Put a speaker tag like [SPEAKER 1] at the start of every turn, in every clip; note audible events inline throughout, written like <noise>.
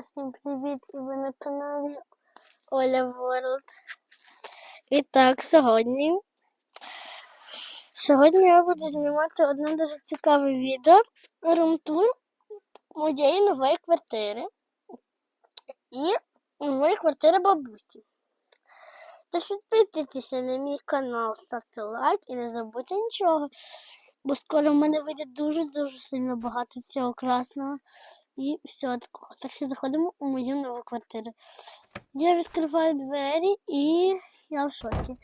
[SPEAKER 1] Усім привіт! І ви на каналі Оля Ворлд. І так, сьогодні. Сьогодні я буду знімати одне дуже цікаве відео румтур моєї нової квартири і нової квартири бабусі. Тож підписуйтеся на мій канал, ставте лайк і не забудьте нічого, бо скоро в мене вийде дуже-дуже сильно багато цього класного і всього такого. Так що заходимо у мою нову квартиру. Я відкриваю двері і я в шоці.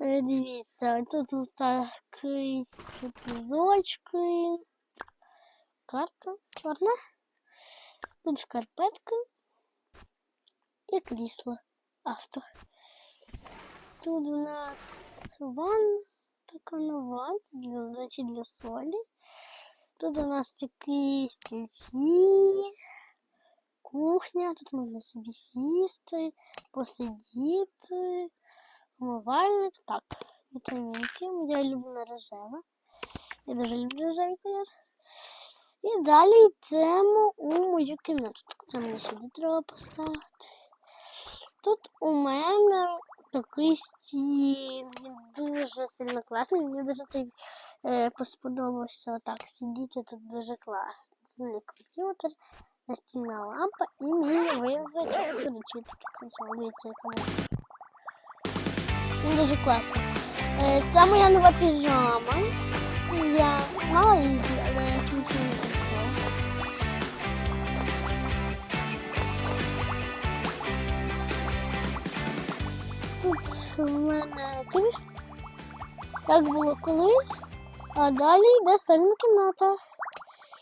[SPEAKER 1] Е, Дивіться, тут ось такий тут візочки, карта чорна, тут шкарпетка і крісло авто. Тут у нас ванна, така нова, це для, значить для солі. Тут у нас такі стільці, кухня, тут можна собі сісти, посидіти, умивальник. Так, вітамінки, моя улюблена рожева. Я дуже люблю рожевий колір. І далі йдемо у мою кімнатку. Це мені сюди треба поставити. Тут у мене такий стіл, він дуже сильно класний. Мені дуже цей е, сподобався так сидіти тут дуже класно. Тут мій комп'ютер, настільна лампа і мій вивзочок. До речі, такий консолюється якомусь. Він дуже класний. Е, це моя нова піжама. Я мала її, але я чомусь не користувалася. Тут у мене кріс. Так було колись, А далі йде сольна кімната.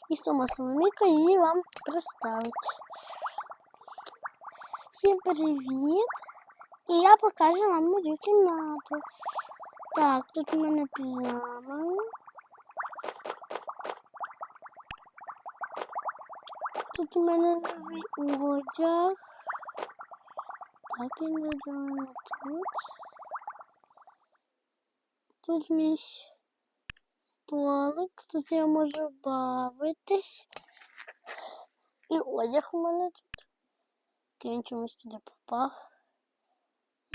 [SPEAKER 1] І сама Соломіка її вам представить. Всім привіт! І я покажу вам мою кімнату. Так, тут у мене піжама. Тут у мене новий одяг. Так, він видавано тут. Тут мій столик, тут я можу бавитись. І одяг у мене тут. Він чомусь туди попав.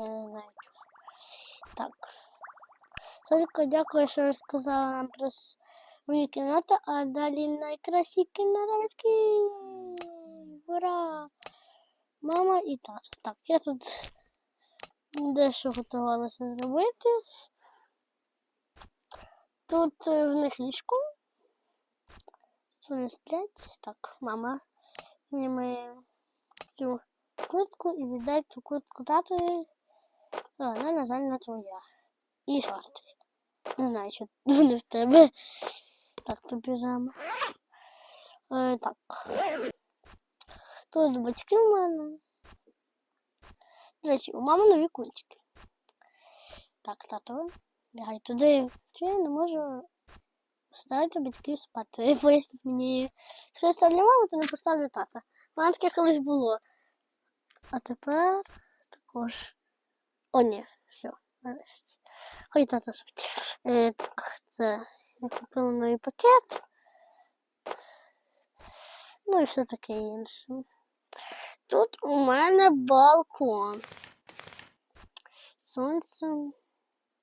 [SPEAKER 1] Я не знаю чого. Так. Сонько, дякую, що розказала нам про свою кімнату, а далі найкращі кімнатки. Ура! Мама і тато. Так, я тут дещо готувалася зробити. Тут е, в них ліжко. Вони сплять. Так, мама зніме цю куртку і віддай цю куртку татові. Вона, на жаль, не твоя. І шорти. Не знаю, що <laughs> вони в тебе. Так, то піжама. Е, так. Тут батьки у мене. До речі, у мами нові кульчики. Так, тато, лягай туди. Чи я не можу ставити батьків спати? <laughs> Поясніть мені. Якщо я ставлю маму, то не поставлю тата. Мене таке колись було. А тепер також. О, ні, все, нарешті. Хай тата спить. Е, так, це я купила новий пакет. Ну і все таке інше. Тут у мене балкон. Сонце.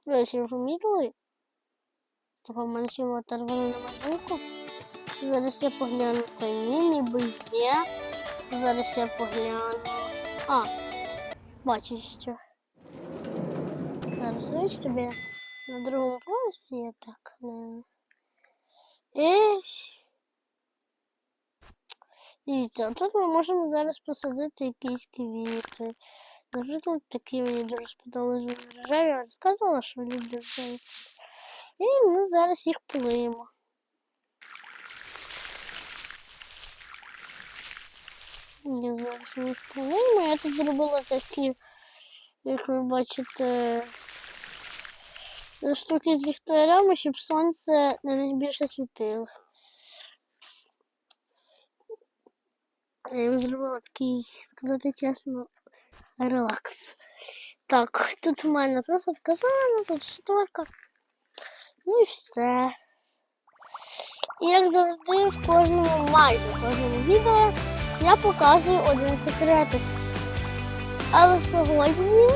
[SPEAKER 1] Ви ще помітили? Того ще оторвали на звуку. Зараз я погляну цей міні бельє. Зараз я погляну. А, бачу що. Зараз ось тобі на другому поясі я так не. І Дивіться, тут ми можемо зараз посадити якісь квіти. Наприклад, такі мені дуже сподобалися рожеві. Я розказувала, що люблю рожеві. І ми зараз їх полиємо. Я зараз їх полиємо. Я тут зробила такі, як ви бачите, штуки з ліхтарями, щоб сонце на них більше світило. Я зробила такий, сказати чесно, релакс. Так, тут у мене просто зелена, тут шторка. Ну і все. І як завжди в кожному майже в кожному відео я показую один секретик. Але сьогодні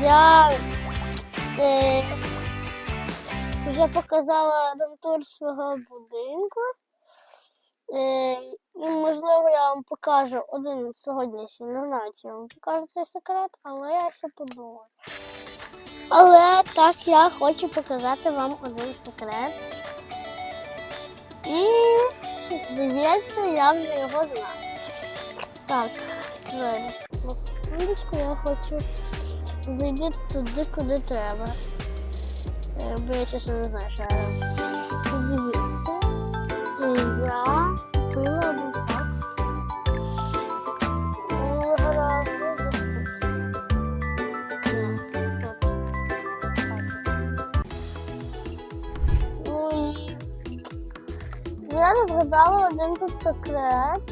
[SPEAKER 1] я е, вже показала ремтур свого будинку. Е, і, можливо, я вам покажу один сьогодні ще не знаю, чи я вам покажу цей секрет, але я ще подумаю. Але так я хочу показати вам один секрет. І здається, я вже його знаю. Так, зараз на секундочку я хочу зайти туди, куди треба. Е, Бо я чесно не знаю, що я я розгадала один тут секрет.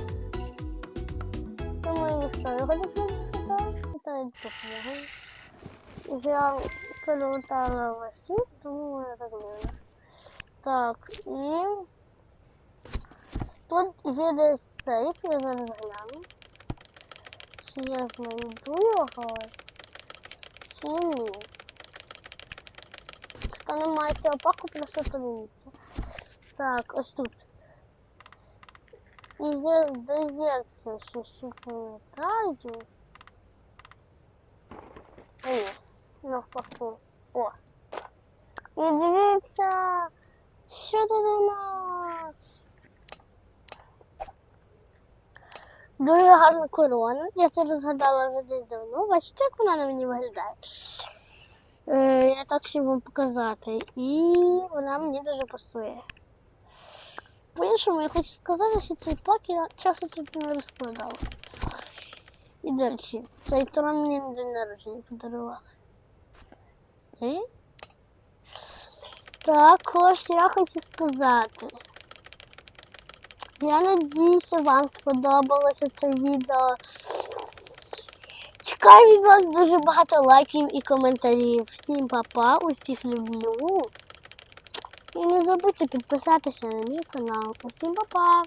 [SPEAKER 1] Думаю, ніхто його не розгадав. Питають допомогу. Я перелетала весь світ, тому я так не Так, і тут є десь сейф, я зараз гляну. Чи я знайду його? Чи ні? Хто не має цього паку, просто подивіться. Так, ось тут. І є, здається, що ще пам'ятаю. А ні, навпаки. О. І дивіться, що тут у нас. Дуже гарна корона. Я це розгадала вже десь давно. Бачите, як вона на мені виглядає? Е, я так щоб вам показати. І вона мені дуже пасує. По-іншому я хочу сказати, що цей пак я часто тут не розкладала. І до речі, цей трон мені на день народження подарували. І? Також я хочу сказати. Я надіюся, вам сподобалося це відео. Чекаю від вас дуже багато лайків і коментарів. Всім па-па, усіх люблю. І не забудьте підписатися на мій канал. Усім па-па!